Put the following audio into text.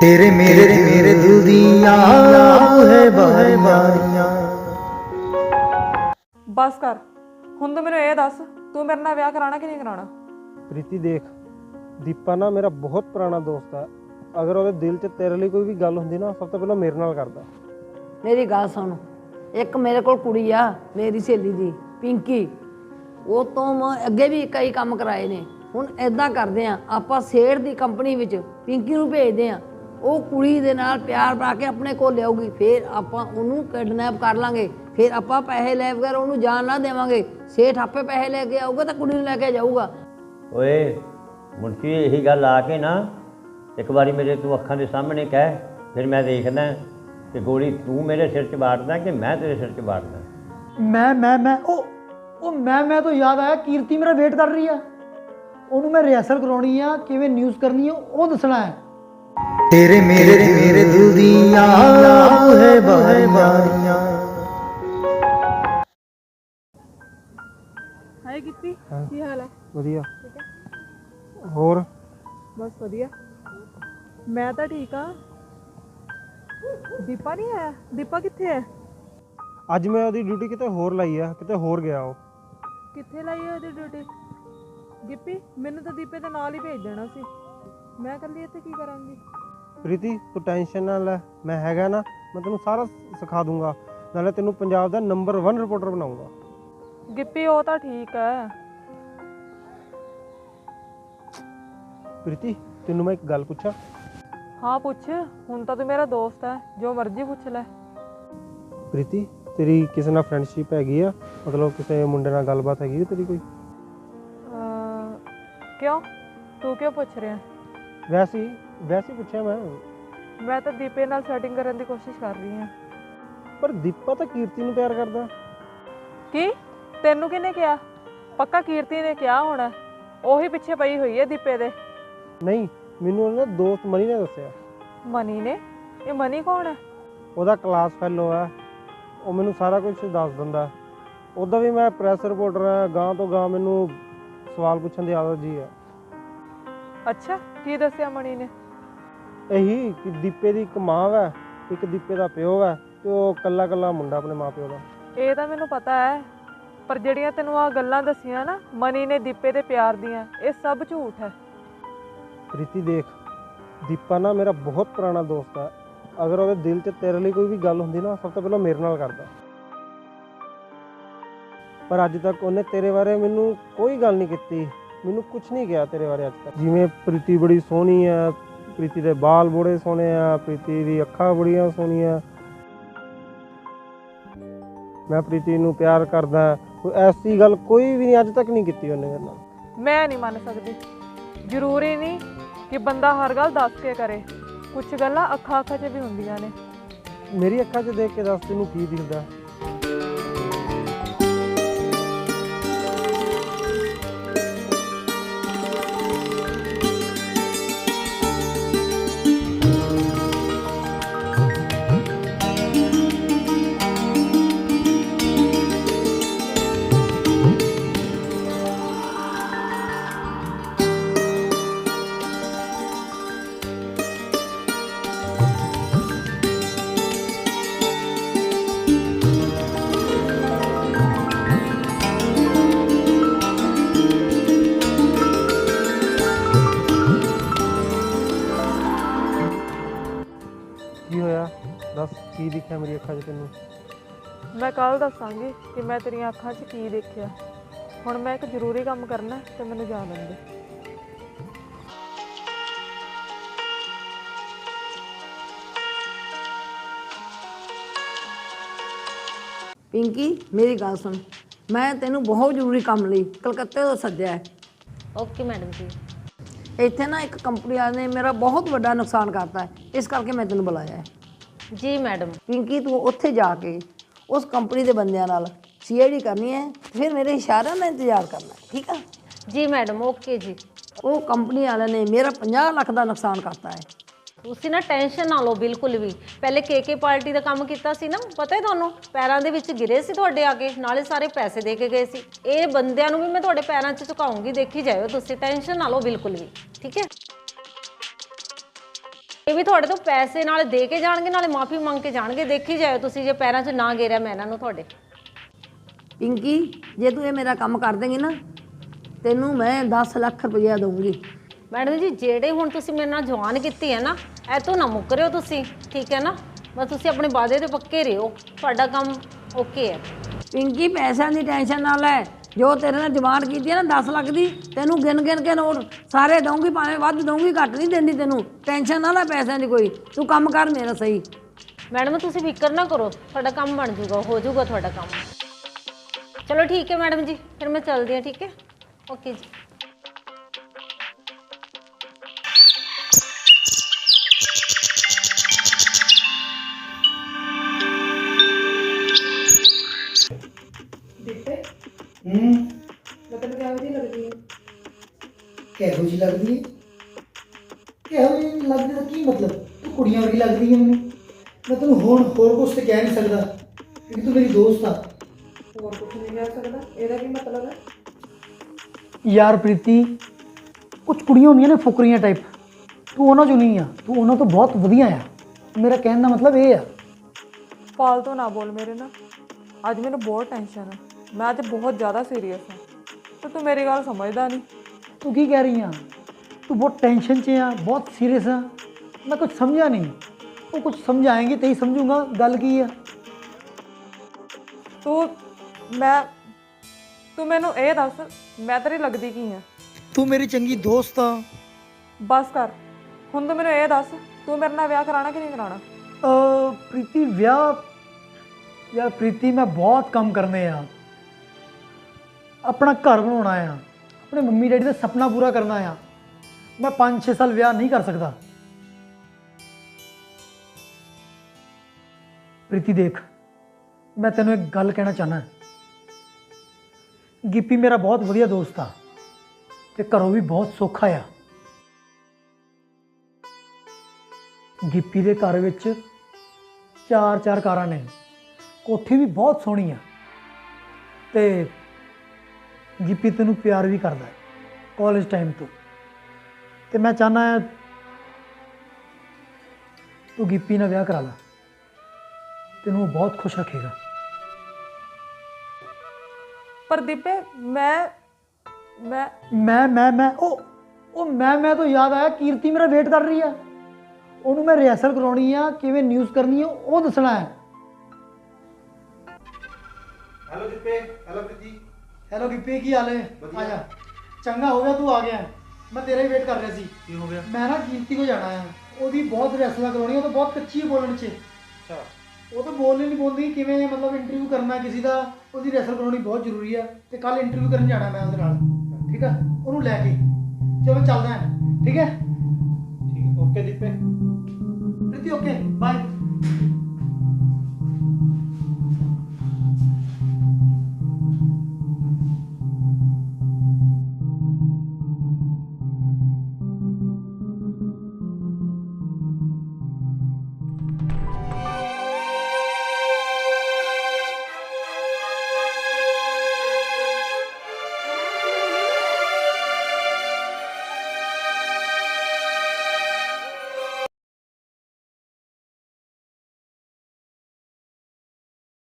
ਤੇਰੇ ਮੇਰੇ ਮੇਰੇ ਦਿਲ ਦੀਆਂ ਹੈ ਬਾਰੀਆਂ ਬਸ ਕਰ। ਹੁਣ ਤੂੰ ਮੈਨੂੰ ਇਹ ਦੱਸ ਤੂੰ ਮੇਰੇ ਨਾਲ ਵਿਆਹ ਕਰਾਣਾ ਕਿ ਨਹੀਂ ਕਰਾਣਾ ਪ੍ਰੀਤੀ ਦੇਖ ਦੀਪਾ ਨਾ ਮੇਰਾ ਬਹੁਤ ਪੁਰਾਣਾ ਦੋਸਤ ਹੈ ਅਗਰ ਉਹਦੇ ਦਿਲ 'ਚ ਤੇਰੇ ਲਈ ਕੋਈ ਵੀ ਗੱਲ ਹੁੰਦੀ ਨਾ ਸਭ ਤੋਂ ਪਹਿਲਾਂ ਮੇਰੇ ਨਾਲ ਕਰਦਾ। ਮੇਰੀ ਗੱਲ ਸੁਣ। ਇੱਕ ਮੇਰੇ ਕੋਲ ਕੁੜੀ ਆ ਮੇਰੀ ਸਹੇਲੀ ਦੀ ਪਿੰਕੀ। ਉਹ ਤੋਂ ਮੈਂ ਅੱਗੇ ਵੀ ਕਈ ਕੰਮ ਕਰਾਏ ਨੇ। ਹੁਣ ਐਦਾਂ ਕਰਦੇ ਆ ਆਪਾਂ ਸੇਠ ਦੀ ਕੰਪਨੀ ਵਿੱਚ ਪਿੰਕੀ ਨੂੰ ਭੇਜਦੇ ਆ। ਉਹ ਕੁੜੀ ਦੇ ਨਾਲ ਪਿਆਰ ਪਾ ਕੇ ਆਪਣੇ ਕੋਲ ਲਿਆਊਗੀ ਫਿਰ ਆਪਾਂ ਉਹਨੂੰ ਕਿਡਨੈਪ ਕਰ ਲਾਂਗੇ। ਫਿਰ ਆਪਾਂ ਪੈਸੇ ਲੈ ਵਗੈਰ ਉਹਨੂੰ ਜਾਨ ਨਾ ਦੇਵਾਂਗੇ। ਸੇਠ ਆਪੇ ਪੈਸੇ ਲੈ ਕੇ ਆਊਗਾ ਤਾਂ ਕੁੜੀ ਨੂੰ ਲੈ ਕੇ ਜਾਊਗਾ। ਓਏ ਮੁੰਸ਼ੀ ਇਹੀ ਗੱਲ ਆ ਕੇ ਨਾ ਇੱਕ ਵਾਰੀ ਮੇਰੇ ਤੂੰ ਅੱਖਾਂ ਦੇ ਸਾਹਮਣੇ ਕਹਿ ਫਿਰ ਮੈਂ ਦੇਖਦਾ ਕਿ ਗੋਲੀ ਤੂੰ ਮੇਰੇ ਸਿਰ 'ਚ ਬਾੜਦਾ ਕਿ ਮੈਂ ਤੇਰੇ ਸਿਰ 'ਚ ਬਾੜਦਾ ਮੈਂ ਮੈਂ ਮੈਂ ਉਹ ਉਹ ਮੈਂ ਮੈਂ ਤੋਂ ਯਾਦ ਆਇਆ ਕੀਰਤੀ ਮੇਰਾ ਵੇਟ ਕਰ ਰਹੀ ਆ। ਉਹਨੂੰ ਮੈਂ ਰਿਹਰਸਲ ਕਰਾਉਣੀ ਆ ਕਿਵੇਂ ਨਿਊਜ਼ ਕਰਨੀ ਆ ਉਹ ਦੱਸਣਾ ਹੈ। ਤੇਰੇ ਮੇਰੇ ਮੇਰੇ ਦਿਲ ਦੀਆਂ ਹੈ ਬਾਰੀਆਂ ਹਾਏ ਗਿੱਪੀ ਕੀ ਹਾਲ ਹੈ ਵਧੀਆ। ਹੋਰ? ਬਸ ਵਧੀਆ। ਮੈਂ ਤਾਂ ਠੀਕ ਆ। ਦੀਪਾ ਨਹੀਂ ਆਇਆ? ਦੀਪਾ ਕਿੱਥੇ ਹੈ ਅੱਜ ਮੈਂ ਉਹਦੀ ਡਿਊਟੀ ਕਿਤੇ ਹੋਰ ਲਾਈ ਆ ਕਿਤੇ ਹੋਰ ਗਿਆ ਉਹ। ਕਿੱਥੇ ਲਾਈ ਹੈ ਉਹਦੀ ਡਿਊਟੀ ਗਿੱਪੀ ਮੈਨੂੰ ਤਾਂ ਦੀਪੇ ਦੇ ਨਾਲ ਹੀ ਭੇਜ ਦੇਣਾ ਸੀ। ਮੈਂ ਇਕੱਲੀ ਇੱਥੇ ਕੀ ਕਰਾਂਗੀ? ਪ੍ਰੀਤੀ ਤੂੰ ਟੈਨਸ਼ਨ ਨਾ ਲੈ। ਮੈਂ ਹੈਗਾ ਨਾ ਮੈਂ ਤੈਨੂੰ ਸਾਰਾ ਸਿਖਾ ਦੂੰਗਾ। ਨਾਲੇ ਤੈਨੂੰ ਪੰਜਾਬ ਦਾ ਨੰਬਰ 1 ਰਿਪੋਰਟਰ ਬਣਾਉਂਗਾ। ਗਿੱਪੀ ਉਹ ਤਾਂ ਠੀਕ ਹੈ ਪ੍ਰੀਤੀ ਤੈਨੂੰ ਮੈਂ ਇੱਕ ਗੱਲ ਪੁੱਛਾਂ? ਹਾਂ ਪੁੱਛ। ਹੁਣ ਤਾਂ ਤੂੰ ਮੇਰਾ ਦੋਸਤ ਹੈ ਜੋ ਮਰਜ਼ੀ ਪੁੱਛ ਲੈ। ਪ੍ਰੀਤੀ ਤੇਰੀ ਕਿਸੇ ਨਾਲ ਫਰੈਂਡਸ਼ਿਪ ਹੈਗੀ ਆ? ਮਤਲਬ ਕਿਸੇ ਮੁੰਡੇ ਨਾਲ ਗੱਲਬਾਤ ਹੈਗੀ ਤੇਰੀ ਕੋਈ? ਕਿਉਂ? ਤੂੰ ਕਿਉਂ ਪੁੱਛ ਰਿਹਾ? ਵੈਸੇ ਹੀ ਵੈਸੇ ਹੀ ਪੁੱਛਿਆ ਮੈਂ। ਮੈਂ ਤਾਂ ਦੀਪੇ ਨਾਲ ਸੈਟਿੰਗ ਕਰਨ ਦੀ ਕੋਸ਼ਿਸ਼ ਕਰ ਰਹੀ ਹਾਂ। ਪਰ ਦੀਪਾ ਤਾਂ ਕੀਰਤੀ ਨੂੰ ਪਿਆਰ ਕਰਦਾ। ਕੀ? ਤੈਨੂੰ ਕਿਹਨੇ ਕਿਹਾ? ਪੱਕਾ ਕੀਰਤੀ ਨੇ ਕਿਹਾ ਹੋਣਾ। ਉਹੀ ਪਿੱਛੇ ਪਈ ਹੋਈ ਹੈ ਦੀਪੇ ਦੇ। ਨਹੀਂ ਮੈਨੂੰ ਉਹਨੇ ਨਾ ਦੋਸਤ ਮਨੀ ਨੇ ਦੱਸਿਆ। ਮਨੀ ਨੇ? ਇਹ ਮਨੀ ਕੌਣ ਹੈ? ਉਹਦਾ ਕਲਾਸ ਫੈਲੋ ਹੈ। ਉਹ ਮੈਨੂੰ ਸਾਰਾ ਕੁਝ ਦੱਸ ਦਿੰਦਾ। ਉਹਦਾ ਵੀ ਮੈਂ ਪ੍ਰੈਸ ਰਿਪੋਰਟਰ ਹਾਂ। ਗਾਂ ਤੋਂ ਗਾਂ ਮੈਨੂੰ ਸਵਾਲ ਪੁੱਛਣ ਦੀ ਆਦਤ ਜੀ ਹੈ। ਅੱਛਾ। ਕੀ ਦੱਸਿਆ ਮਣੀ ਨੇ? ਇਹੀ ਕਿ ਦੀਪੇ ਦੀ ਇੱਕ ਮਾਂ ਹੈ ਇੱਕ ਦੀਪੇ ਦਾ ਪਿਓ ਹੈ ਤੇ ਉਹ ਕੱਲਾ ਕੱਲਾ ਮੁੰਡਾ ਆਪਣੇ ਮਾਪਿਓ ਦਾ। ਇਹ ਤਾਂ ਮੈਨੂੰ ਪਤਾ ਹੈ ਪਰ ਜਿਹੜੀਆਂ ਤੈਨੂੰ ਆ ਗੱਲਾਂ ਦੱਸੀਆਂ ਨਾ ਮਨੀ ਨੇ ਦੀਪੇ ਦੇ ਪਿਆਰ ਦੀਆਂ ਇਹ ਸਭ ਝੂਠ ਹੈ। ਪ੍ਰੀਤੀ ਦੇਖ ਦੀਪਾ ਨਾ ਮੇਰਾ ਬਹੁਤ ਪੁਰਾਣਾ ਦੋਸਤ ਹੈ। ਅਗਰ ਉਹਦੇ ਦਿਲ 'ਚ ਤੇਰੇ ਲਈ ਕੋਈ ਵੀ ਗੱਲ ਹੁੰਦੀ ਨਾ ਸਭ ਤੋਂ ਪਹਿਲਾਂ ਮੇਰੇ ਨਾਲ ਕਰਦਾ। ਪਰ ਅੱਜ ਤੱਕ ਉਹਨੇ ਤੇਰੇ ਬਾਰੇ ਮੈਨੂੰ ਕੋਈ ਗੱਲ ਨਹੀਂ ਕੀਤੀ। ਮੈਨੂੰ ਕੁਝ ਨਹੀਂ ਕਿਹਾ ਤੇਰੇ ਬਾਰੇ ਅੱਜ ਤੱਕ। ਜਿਵੇਂ ਪ੍ਰੀਤੀ ਬੜੀ ਸੋਹਣੀ ਹੈ ਪ੍ਰੀਤੀ ਦੇ ਬਾਲ ਬੜੇ ਸੋਹਣੇ ਆ ਪ੍ਰੀਤੀ ਦੀ ਅੱਖਾਂ ਬੜੀਆਂ ਸੋਹਣੀਆਂ। ਮੈਂ ਪ੍ਰੀਤੀ ਨੂੰ ਪਿਆਰ ਕਰਦਾ ਕੋਈ ਐਸੀ ਗੱਲ ਕੋਈ ਵੀ ਨਹੀਂ ਅੱਜ ਤੱਕ ਨਹੀਂ ਕੀਤੀ ਉਹਨੇ ਮੇਰੇ ਨਾਲ। ਮੈਂ ਨਹੀਂ ਮੰਨ ਸਕਦੀ। ਜ਼ਰੂਰੀ ਨਹੀਂ ਕਿ ਬੰਦਾ ਹਰ ਗੱਲ ਦੱਸ ਕੇ ਕਰੇ। ਕੁਝ ਗੱਲਾਂ ਅੱਖਾਂ ਅੱਖਾਂ 'ਚ ਵੀ ਹੁੰਦੀਆਂ ਨੇ। ਮੇਰੀ ਅੱਖਾਂ 'ਚ ਦੇਖ ਕੇ ਦੱਸ ਤੈਨੂੰ ਕੀ ਦਿਖਦਾ। ਦਿਖਿਆ ਮੇਰੀ ਅੱਖਾਂ 'ਚ ਤੈਨੂੰ? ਮੈਂ ਕੱਲ ਦੱਸਾਂਗੀ ਕਿ ਮੈਂ ਤੇਰੀਆਂ ਅੱਖਾਂ 'ਚ ਕੀ ਦੇਖਿਆ। ਹੁਣ ਮੈਂ ਇੱਕ ਜ਼ਰੂਰੀ ਕੰਮ ਕਰਨਾ ਹੈ ਤੇ ਮੈਨੂੰ ਜਾ ਲੈਣ ਦੇ। ਪਿੰਕੀ ਮੇਰੀ ਗੱਲ ਸੁਣ। ਮੈਂ ਤੈਨੂੰ ਬਹੁਤ ਜ਼ਰੂਰੀ ਕੰਮ ਲਈ ਕਲਕੱਤੇ ਤੋਂ ਸੱਦਿਆ ਹੈ। ਓਕੇ ਮੈਡਮ ਜੀ। ਇੱਥੇ ਨਾ ਇੱਕ ਕੰਪਨੀ ਵਾਲੇ ਨੇ ਮੇਰਾ ਬਹੁਤ ਵੱਡਾ ਨੁਕਸਾਨ ਕਰਤਾ ਹੈ। ਇਸ ਕਰਕੇ ਮੈਂ ਤੈਨੂੰ ਬੁਲਾਇਆ ਹੈ। ਜੀ ਮੈਡਮ। ਪਿੰਕੀ ਤੂੰ ਉੱਥੇ ਜਾ ਕੇ ਉਸ ਕੰਪਨੀ ਦੇ ਬੰਦਿਆਂ ਨਾਲ ਸੀਆਈਡੀ ਕਰਨੀ ਹੈ ਫਿਰ ਮੇਰੇ ਇਸ਼ਾਰਿਆਂ ਦਾ ਇੰਤਜ਼ਾਰ ਕਰਨਾ ਹੈ ਠੀਕ ਆ? ਜੀ ਮੈਡਮ ਓਕੇ ਜੀ। ਉਹ ਕੰਪਨੀ ਵਾਲਿਆਂ ਨੇ ਮੇਰਾ 50 ਲੱਖ ਦਾ ਨੁਕਸਾਨ ਕਰਤਾ ਹੈ। ਤੁਸੀਂ ਨਾ ਟੈਨਸ਼ਨ ਨਾ ਲਓ ਬਿਲਕੁਲ ਵੀ। ਪਹਿਲੇ ਕੇਕੇ ਪਾਰਟੀ ਦਾ ਕੰਮ ਕੀਤਾ ਸੀ ਨਾ ਪਤਾ ਹੈ ਤੁਹਾਨੂੰ? ਪੈਰਾਂ ਦੇ ਵਿੱਚ ਗਿਰੇ ਸੀ ਤੁਹਾਡੇ ਆ ਕੇ ਨਾਲੇ ਸਾਰੇ ਪੈਸੇ ਦੇ ਕੇ ਗਏ ਸੀ। ਇਹ ਬੰਦਿਆਂ ਨੂੰ ਵੀ ਮੈਂ ਤੁਹਾਡੇ ਪੈਰਾਂ 'ਚ ਝੁਕਾਉਂਗੀ ਦੇਖੀ ਜਾਇਓ ਤੁਸੀਂ ਟੈਨਸ਼ਨ ਨਾ ਲਓ ਬਿਲਕੁਲ ਵੀ ਠੀਕ ਹੈ? ਇਹ ਵੀ ਤੁਹਾਡੇ ਤੋਂ ਪੈਸੇ ਨਾਲ ਦੇ ਕੇ ਜਾਣਗੇ ਨਾਲੇ ਮਾਫੀ ਮੰਗ ਕੇ ਜਾਣਗੇ। ਦੇਖੀ ਜਾਇਓ ਤੁਸੀਂ ਜੇ ਪੈਰਾਂ 'ਚ ਨਾ ਗੇਰਿਆ ਮੈਂ ਇਹਨਾਂ ਨੂੰ ਤੁਹਾਡੇ। ਪਿੰਕੀ ਜੇ ਤੂੰ ਇਹ ਮੇਰਾ ਕੰਮ ਕਰ ਦੇਂਗੀ ਨਾ ਤੈਨੂੰ ਮੈਂ 10 ਲੱਖ ਰੁਪਇਆ ਦਊਂਗੀ। ਮੈਡਮ ਜੀ ਜਿਹੜੇ ਹੁਣ ਤੁਸੀਂ ਮੇਰੇ ਨਾਲ ਜਵਾਨ ਕੀਤੀ ਹੈ ਨਾ ਇਹ ਤੋਂ ਨਾ ਮੁੱਕਰਿਓ ਤੁਸੀਂ ਠੀਕ ਹੈ ਨਾ? ਬਸ ਤੁਸੀਂ ਆਪਣੇ ਵਾਅਦੇ ਤੇ ਪੱਕੇ ਰਹੋ ਤੁਹਾਡਾ ਕੰਮ ਓਕੇ ਹੈ। ਪਿੰਕੀ ਪੈਸਿਆਂ ਦੀ ਟੈਨਸ਼ਨ ਨਾ ਲੈ। ਜੋ ਤੇਰੇ ਨਾਲ ਡਿਮਾਂਡ ਕੀਤੀ ਹੈ ਨਾ 10 ਲੱਖ ਦੀ, ਤੈਨੂੰ ਗਿਣ ਗਿਣ ਕੇ ਨੋਟ ਸਾਰੇ ਦਊਂਗੀ, ਭਾਵੇਂ ਵੱਧ ਦਊਂਗੀ, ਘੱਟ ਨਹੀਂ ਦਿੰਦੀ ਤੈਨੂੰ। ਟੈਨਸ਼ਨ ਨਾ ਲੈ, ਪੈਸਿਆਂ ਦੀ ਕੋਈ। ਤੂੰ ਕੰਮ ਕਰ ਮੇਰਾ ਸਹੀ। ਮੈਡਮ, ਤੁਸੀਂ ਫਿਕਰ ਨਾ ਕਰੋ, ਤੁਹਾਡਾ ਕੰਮ ਬਣ ਜਾਊਗਾ, ਹੋ ਜਾਊਗਾ ਤੁਹਾਡਾ ਕੰਮ। ਚਲੋ ਠੀਕ ਹੈ ਮੈਡਮ ਜੀ, ਫਿਰ ਮੈਂ ਚੱਲਦੀ ਹਾਂ, ਠੀਕ ਹੈ? ਓਕੇ ਜੀ। ਹੂੰ। ਮਤਲਬ ਕਿਹੋ ਜਿਹੀ ਲੱਗਦੀ ਹੈ? ਕਿਹੋ ਜਿਹੀ ਲੱਗਦੀ ਹੈ? ਕਿਹੋ ਜਿਹੀ ਲੱਗਦੀ ਦਾ ਕੀ ਮਤਲਬ? ਤੂੰ ਕੁੜੀਆਂ ਵਰਗੀ ਲੱਗਦੀ ਹੈ ਮੈਨੂੰ। ਮੈਂ ਤੈਨੂੰ ਹੁਣ ਹੋਰ ਕੁਝ ਤੇ ਕਹਿ ਨਹੀਂ ਸਕਦਾ ਕਿਉਂਕਿ ਤੂੰ ਮੇਰੀ ਦੋਸਤ ਆ। ਹੋਰ ਕੁਝ ਨਹੀਂ ਕਹਿ ਸਕਦਾ। ਇਹਦਾ ਕੀ ਮਤਲਬ ਹੈ? ਯਾਰ ਪ੍ਰੀਤੀ ਕੁਝ ਕੁੜੀਆਂ ਹੁੰਦੀਆਂ ਨੇ ਫੁਕਰੀਆਂ ਟਾਈਪ ਤੂੰ ਉਹਨਾਂ ਚੋਂ ਨਹੀਂ ਆ ਤੂੰ ਉਹਨਾਂ ਤੋਂ ਬਹੁਤ ਵਧੀਆ ਆ। ਮੇਰਾ ਕਹਿਣ ਦਾ ਮਤਲਬ ਇਹ ਆ। ਫਾਲਤੂ ਨਾ ਬੋਲ ਮੇਰੇ ਨਾਲ। ਅੱਜ ਮੈਨੂੰ ਬਹੁਤ ਟੈਨਸ਼ਨ ਹੈ ਮੈਂ ਅੱਜ ਬਹੁਤ ਜ਼ਿਆਦਾ ਸੀਰੀਅਸ ਹਾਂ। ਤੇ ਤੂੰ ਮੇਰੀ ਗੱਲ ਸਮਝਦਾ ਨਹੀਂ। ਤੂੰ ਕੀ ਕਹਿ ਰਹੀ ਆ? ਤੂੰ ਬਹੁਤ ਟੈਨਸ਼ਨ 'ਚ ਆ ਬਹੁਤ ਸੀਰੀਅਸ ਆ। ਮੈਂ ਕੁਝ ਸਮਝਿਆ ਨਹੀਂ। ਤੂੰ ਕੁਝ ਸਮਝਾਏਂਗੀ ਤੇ ਹੀ ਸਮਝੂੰਗਾ ਗੱਲ ਕੀ ਆ? ਤੂੰ ਮੈਂ ਤੂੰ ਮੈਨੂੰ ਇਹ ਦੱਸ ਮੈਂ ਤੇਰੀ ਲੱਗਦੀ ਕੀ ਆ? ਤੂੰ ਮੇਰੀ ਚੰਗੀ ਦੋਸਤ ਆ। ਬਸ ਕਰ। ਹੁਣ ਤੂੰ ਮੈਨੂੰ ਇਹ ਦੱਸ ਤੂੰ ਮੇਰੇ ਨਾਲ ਵਿਆਹ ਕਰਾਣਾ ਕਿ ਨਹੀਂ ਕਰਾਣਾ ਅ, ਪ੍ਰੀਤੀ ਵਿਆਹ ਯਾਰ ਪ੍ਰੀਤੀ ਮੈਂ ਬਹੁਤ ਕੰਮ ਕਰਨੇ ਆ। ਆਪਣਾ ਘਰ ਬਣਾਉਣਾ ਆ। ਆਪਣੇ ਮੰਮੀ ਡੈਡੀ ਦਾ ਸੁਪਨਾ ਪੂਰਾ ਕਰਨਾ ਆ। ਮੈਂ 5-6 ਸਾਲ ਵਿਆਹ ਨਹੀਂ ਕਰ ਸਕਦਾ। ਪ੍ਰੀਤੀ, ਦੇਖ, ਮੈਂ ਤੈਨੂੰ ਇੱਕ ਗੱਲ ਕਹਿਣਾ ਚਾਹਨਾ ਗਿੱਪੀ ਮੇਰਾ ਬਹੁਤ ਵਧੀਆ ਦੋਸਤ ਆ ਤੇ ਘਰੋਂ ਵੀ ਬਹੁਤ ਸੌਖਾ ਆ। ਗਿੱਪੀ ਦੇ ਘਰ ਵਿੱਚ ਚਾਰ ਚਾਰ ਕਾਰਾਂ ਨੇ। ਕੋਠੀ ਵੀ ਬਹੁਤ ਸੋਹਣੀ ਆ। ਤੇ ਗਿੱਪੀ ਤੈਨੂੰ ਪਿਆਰ ਵੀ ਕਰਦਾ ਹੈ ਕਾਲਜ ਟਾਈਮ ਤੋਂ। ਤੇ ਮੈਂ ਚਾਹਨਾ ਹੈ ਤੂੰ ਗਿੱਪੀ ਨਾਲ ਵਿਆਹ ਕਰਾ ਲੈ। ਤੈਨੂੰ ਉਹ ਬਹੁਤ ਖੁਸ਼ ਰੱਖੇਗਾ। ਪਰ ਦੀਪੇ ਮੈਂ ਮੈਂ ਮੈਂ ਮੈਂ ਮੈਂ ਉਹ ਉਹ ਮੈਂ ਮੈਂ ਤੋਂ ਯਾਦ ਆਇਆ ਕੀਰਤੀ ਮੇਰਾ ਵੇਟ ਕਰ ਰਹੀ ਆ। ਉਹਨੂੰ ਮੈਂ ਰਿਹਰਸਲ ਕਰਾਉਣੀ ਆ ਕਿਵੇਂ ਨਿਊਜ਼ ਕਰਨੀ ਆ ਉਹ ਦੱਸਣਾ ਹੈ। Hello Deepe hello Preeti. Hello Gippy ਕੀ ਹਾਲ ਹੈ? ਆ ਜਾ। ਚੰਗਾ ਹੋ ਗਿਆ ਤੂੰ ਆ ਗਿਆ। ਮੈਂ ਤੇਰਾ ਹੀ ਵੇਟ ਕਰ ਰਿਹਾ ਸੀ। ਕੀ ਹੋ ਗਿਆ? ਮੈਂ ਨਾ ਕੀਮਤੀ ਕੋ ਜਾਣਾ ਹੈ ਉਹਦੀ ਬਹੁਤ ਰੈਸਲਾ ਕਰਾਉਣੀ ਉਹ ਤਾਂ ਬਹੁਤ ਕੱਚੀ ਬੋਲਣ 'ਚ। ਅੱਛਾ। ਉਹ ਤਾਂ ਬੋਲਣੀ ਨਹੀਂ ਬੋਲਦੀ ਕਿਵੇਂ ਮਤਲਬ ਇੰਟਰਵਿਊ ਕਰਨਾ ਕਿਸੇ ਦਾ ਉਹਦੀ ਰੈਸਲ ਕਰਾਉਣੀ ਬਹੁਤ ਜ਼ਰੂਰੀ ਆ। ਤੇ ਕੱਲ ਇੰਟਰਵਿਊ ਕਰਨ ਜਾਣਾ ਮੈਂ ਉਹਦੇ ਨਾਲ। ਠੀਕ ਆ? ਉਹਨੂੰ ਲੈ ਕੇ। ਚਲੋ ਚੱਲਦਾ ਹਾਂ। ਠੀਕ ਹੈ? ਠੀਕ okay Deepe Preeti okay bye